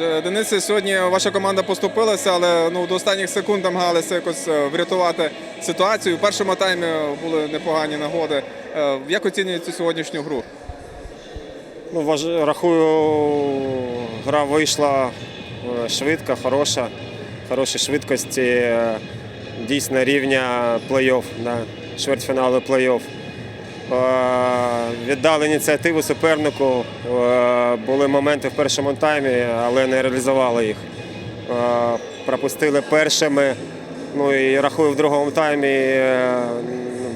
Отже, Денисе, сьогодні ваша команда поступилася, але ну, до останніх секунд намагалися якось е, врятувати ситуацію. У першому таймі були непогані нагоди. Е, Як оцінюєте сьогоднішню гру? Ну, важ... Рахую, гра вийшла е, швидка, хороша, хороші швидкості, е, дійсно рівня плей-офф, да, чвертьфіналу плей-офф. Віддали ініціативу супернику. е, Були моменти в першому таймі, але не реалізували їх. Е, Пропустили першими. Ну і рахую в другому таймі. е, ну,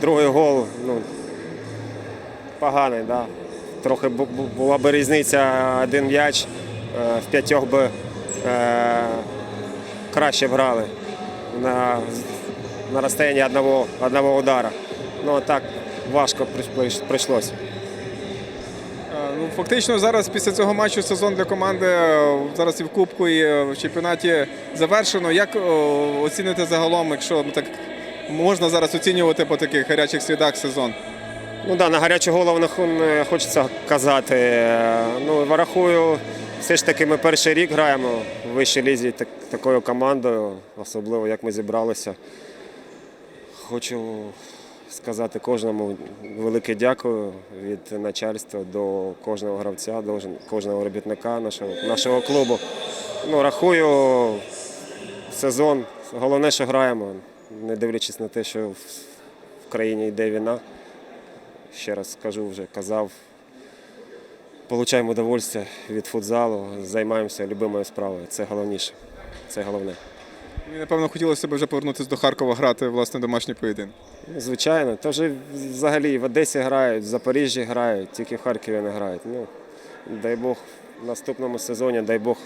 Другий гол. Ну, поганий, да. Трохи бу- бу- була б різниця один м'яч, в п'ятьох би краще б грали на, на розстоянні одного, одного удара. Ну так важко прийш- прийшлося. Е, Ну, фактично зараз після цього матчу сезон для команди е, зараз і в Кубку, і е, в чемпіонаті завершено. Як оціните загалом, якщо так можна зараз оцінювати по таких гарячих слідах сезон? Ну да, на гарячу голову не хочеться казати. Ну, рахую, все ж таки ми перший рік граємо в вищій лізі так, такою командою, особливо як ми зібралися. Хочу сказати кожному велике дякую від начальства до кожного гравця, до кожного робітника нашого, нашого клубу. Ну, рахую сезон. Головне, що граємо, не дивлячись на те, що в країні йде війна ще раз скажу, вже казав. Получаємо удовольствие від футзалу, займаємося любимою справою. Це головніше. Це головне. Мені напевно хотілося б вже повернутися до Харкова грати власне домашній поєдинок. Звичайно, то вже взагалі в Одесі грають, в Запоріжжі грають, тільки в Харкові не грають. Ну, дай Бог, в наступному сезоні, дай Бог,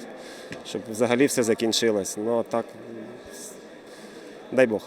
щоб взагалі все закінчилось. Ну а так, дай Бог.